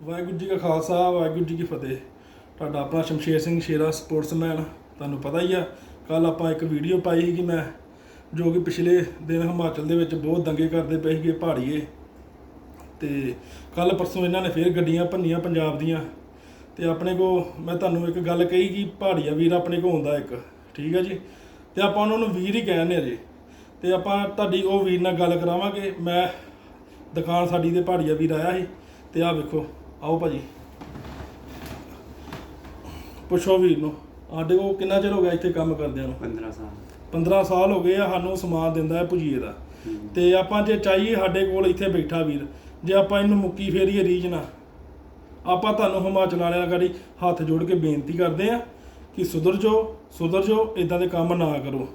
ਵਾਹਿਗੁਰੂ ਜੀ ਕਾ ਖਾਲਸਾ, ਵਾਹਿਗੁਰੂ ਜੀ ਕੀ ਫਤਿਹ। ਤੁਹਾਡਾ ਆਪਣਾ ਸ਼ਮਸ਼ੇਰ ਸਿੰਘ ਸ਼ੇਰਾ ਸਪੋਰਟਸਮੈਨ, ਤੁਹਾਨੂੰ ਪਤਾ ਹੀ ਆ ਕੱਲ ਆਪਾਂ ਇੱਕ ਵੀਡੀਓ ਪਾਈ ਸੀ ਕਿ ਮੈਂ, ਜੋ ਕਿ ਪਿਛਲੇ ਦਿਨ ਹਿਮਾਚਲ ਦੇ ਵਿੱਚ ਬਹੁਤ ਦੰਗੇ ਕਰਦੇ ਪਏ ਸੀਗੇ ਪਹਾੜੀਏ। ਤੇ ਕੱਲ ਪਰਸੋਂ ਇਹਨਾਂ ਨੇ ਫੇਰ ਗੱਡੀਆਂ ਭੰਨੀਆਂ ਪੰਜਾਬ ਦੀਆਂ। ਤੇ ਆਪਣੇ ਕੋ ਮੈਂ ਤੁਹਾਨੂੰ ਇੱਕ ਗੱਲ ਕਹੀ ਕਿ ਪਹਾੜੀਆ ਵੀਰ ਆਪਣੇ ਕੋ ਹੁੰਦਾ ਇੱਕ, ਠੀਕ ਹੈ ਜੀ? ਤੇ ਆਪਾਂ ਉਹਨਾਂ ਨੂੰ ਵੀਰ ਹੀ ਕਹਿੰਦੇ ਆ ਜੀ। ਤੇ ਆਪਾਂ ਤੁਹਾਡੀ ਉਹ ਵੀਰ ਨਾਲ ਗੱਲ ਕਰਾਵਾਂਗੇ। ਮੈਂ ਦੁਕਾਨ ਸਾਡੀ ਦੇ ਪਹਾੜੀਆ ਵੀਰ ਆਇਆ ਸੀ, ਤੇ ਆਹ ਵੇਖੋ। ਆਓ ਭਾਜੀ। ਪੁੱਛੋ ਵੀਰ ਨੂੰ ਸਾਡੇ ਕੋ ਕਿੰਨਾ ਚਿਰ ਹੋ ਗਿਆ ਇੱਥੇ ਕੰਮ ਕਰਦਿਆਂ ਨੂੰ? 15 ਸਾਲ। 15 ਸਾਲ ਹੋ ਗਏ ਆ ਸਾਨੂੰ ਸਮਾਨ ਦਿੰਦਾ ਹੈ ਭੁਜੀਏ ਦਾ। ਤੇ ਆਪਾਂ ਜੇ ਚਾਹੀਏ ਸਾਡੇ ਕੋਲ ਇੱਥੇ ਬੈਠਾ ਵੀਰ ਜੇ ਆਪਾਂ ਇਹਨੂੰ ਮੁੱਕੀ ਫੇਰੀਏ ਰੀਝ ਨਾ ਆਪਾਂ ਤੁਹਾਨੂੰ ਹਿਮਾਚਲ ਵਾਲਿਆਂ ਗਾੜੀ ਹੱਥ ਜੋੜ ਕੇ ਬੇਨਤੀ ਕਰਦੇ ਆ ਕਿ ਸੁਧਰ ਜਾਓ ਸੁਧਰ ਜਾਓ ਇਦਾਂ ਦੇ ਕੰਮ ਨਾ ਕਰੋ।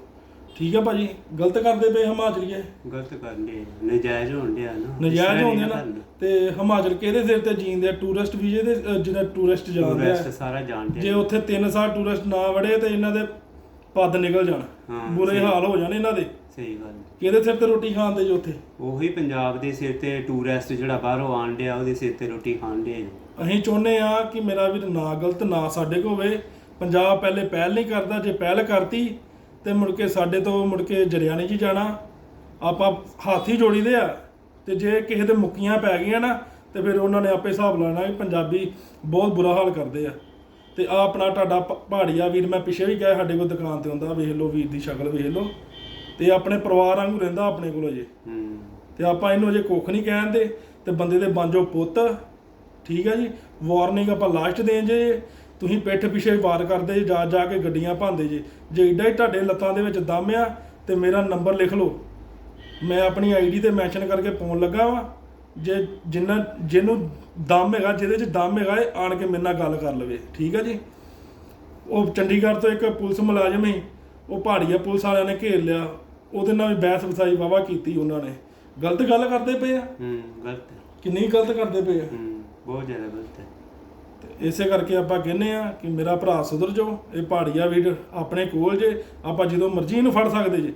ਠੀਕ ਹੈ ਭਾਜੀ? ਗਲਤ ਕਰਦੇ ਪਏ ਹਿਮਾਚਲੀਏ ਗਲਤ ਕਰਦੇ ਨਜਾਇਜ਼ ਹੋਣ ਡਿਆ ਨਾ। ਨਜਾਇਜ਼ ਹੁੰਦੇ ਨਾ? ਤੇ ਹਿਮਾਚਲ ਕਿਹਦੇ ਸਿਰ ਤੇ ਜੀਂਦੇ ਆ ਟੂਰਿਸਟ ਵੀਜ਼ੇ ਦੇ ਅ, ਜਿਹੜਾ ਟੂਰਿਸਟ ਜਾਂਦੇ ਟੂਰਿਸਟ ਆ ਸਾਰਾ ਜਾਣਦੇ ਜੇ ਉੱਥੇ 3 ਸਾਲ ਟੂਰਿਸਟ ਨਾ ਵੜੇ ਤੇ ਇਹਨਾਂ ਦੇ ਪੱਦ ਨਿਕਲ ਜਾਣ। ਹਾਂ, ਬੁਰੇ ਸਹੀ। ਹਾਲ ਹੋ ਜਾਣ ਇਹਨਾਂ ਦੇ। ਸਹੀ ਗੱਲ। ਕਿਹਦੇ ਸਿਰ ਤੇ ਰੋਟੀ ਖਾਂਦੇ ਜੋ ਉੱਥੇ? ਉਹੀ ਪੰਜਾਬ ਦੇ ਸਿਰ ਤੇ ਟੂਰਿਸਟ ਜਿਹੜਾ ਬਾਹਰੋਂ ਆਣ ਡਿਆ ਉਹਦੇ ਸਿਰ ਤੇ ਰੋਟੀ ਖਾਣ ਡਿਆ ਜੀ। ਅਸੀਂ ਚਾਹੁੰਦੇ ਆ ਕਿ ਮੇਰਾ ਵੀਰ ਨਾ ਗਲਤ ਨਾ ਸਾਡੇ ਕੋ ਹੋਵੇ। ਪੰਜਾਬ ਪਹਿਲੇ ਪਹਿਲ ਨਹੀਂ ਕਰਦਾ ਜੇ ਪਹਿਲ ਕਰਤੀ ਤੇ ਮੁੜ ਕੇ ਸਾਡੇ ਤੋਂ ਮੁੜ ਕੇ ਜਰਿਆ ਨਹੀਂ ਜੀ ਜਾਣਾ ਆਪਾਂ ਹੱਥ ਹੀ ਜੋੜੀਦੇ ਆ ਤੇ ਜੇ ਕਿਸੇ ਦੇ ਮੁੱਕੀਆਂ ਪੈ ਗਈਆਂ ਨਾ ਤੇ ਫਿਰ ਉਹਨਾਂ ਨੇ ਆਪੇ ਹਿਸਾਬ ਲਾਣਾ ਕਿ ਪੰਜਾਬੀ ਬਹੁਤ ਬੁਰਾ ਹਾਲ ਕਰਦੇ ਆ। ਤੇ ਆ ਆਪਣਾ ਤੁਹਾਡਾ ਪਹਾੜੀਆ ਵੀਰ ਮੈਂ ਪਿੱਛੇ ਵੀ ਕਿਹਾ ਸਾਡੇ ਕੋਲ ਦੁਕਾਨ ਤੇ ਹੁੰਦਾ ਵੇਖ ਲਓ ਵੀਰ ਦੀ ਸ਼ਕਲ ਵੇਖ ਲਓ। ਤੇ ਆਪਣੇ ਪਰਿਵਾਰ ਵਾਂਗੂ ਰਹਿੰਦਾ ਆਪਣੇ ਕੋਲ ਅਜੇ। ਹੂੰ। ਤੇ ਆਪਾਂ ਇਹਨੂੰ ਅਜੇ ਕੁੱਖ ਨਹੀਂ ਕਹਿੰਦੇ ਤੇ ਬੰਦੇ ਦੇ ਬਾਂਝੋ ਪੁੱਤ ਠੀਕ ਹੈ ਜੀ? ਵਾਰਨਿੰਗ ਆਪਾਂ ਲਾਸਟ ਦੇਣ ਜੇ ਤੁਸੀਂ ਪਿੱਠ ਪਿਛੇ ਵਾਰ ਕਰਦੇ ਜਾ ਜਾ ਕੇ ਗੱਡੀਆਂ ਭਾਂਦੇ ਜੇ। ਜੇ ਏਡਾ ਹੀ ਤੁਹਾਡੇ ਲੱਤਾਂ ਦੇ ਵਿੱਚ ਦਮ ਆ ਤੇ ਮੇਰਾ ਨੰਬਰ ਲਿਖ ਲਓ। ਮੈਂ ਆਪਣੀ ਆਈਡੀ ਤੇ ਮੈਂਸ਼ਨ ਕਰਕੇ ਪਾਉਣ ਲੱਗਾ ਵਾਂ। ਜੇ ਜਿੰਨਾ ਜਿਹਨੂੰ ਦਮ ਹੈਗਾ ਜਿਹਦੇ 'ਚ ਦਮ ਹੈਗਾ ਇਹ ਆਣ ਕੇ ਮੇਰੇ ਨਾਲ ਗੱਲ ਕਰ ਲਵੇ। ਠੀਕ ਹੈ ਜੀ? ਉਹ ਚੰਡੀਗੜ੍ਹ ਤੋਂ ਇੱਕ ਪੁਲਿਸ ਮੁਲਾਜ਼ਮ ਸੀ ਉਹ ਪਹਾੜੀਆ ਪੁਲਿਸ ਵਾਲਿਆਂ ਨੇ ਘੇਰ ਲਿਆ। ਉਹਦੇ ਨਾਲ ਵੀ ਬਹਿਸ ਵਸਾਈ ਵਾਵਾ ਕੀਤੀ ਉਹਨਾਂ ਨੇ। ਗਲਤ ਗੱਲ ਕਰਦੇ ਪਏ ਆ? ਹੂੰ ਗਲਤ। ਹੈ। ਕਿੰਨੀ ਗਲਤ ਕਰਦੇ ਪਏ ਆ? ਹੂੰ ਬਹੁਤ ਜ਼ਿਆਦਾ ਗਲਤ ਹੈ। ਇਸੇ ਕਰਕੇ ਆਪਾਂ ਕਹਿੰਦੇ ਆ ਕਿ ਮੇਰਾ ਭਰਾ ਸੁਧਰ ਜਾਓ, ਇਹ ਪਹਾੜੀਆ ਵੀਰ ਆਪਣੇ ਕੋਲ ਜੇ, ਆਪਾਂ ਜਦੋਂ ਮਰਜ਼ੀ ਇਹਨੂੰ ਫੜ ਸਕਦੇ ਜੇ।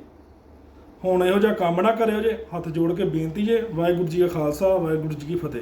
ਹੁਣ ਇਹੋ ਜਿਹਾ ਕੰਮ ਨਾ ਕਰਿਓ ਜੇ, ਹੱਥ ਜੋੜ ਕੇ ਬੇਨਤੀ ਜੇ, ਵਾਹਿਗੁਰੂ ਜੀ ਕਾ ਖਾਲਸਾ, ਵਾਹਿਗੁਰੂ ਜੀ ਕੀ ਫਤਿਹ।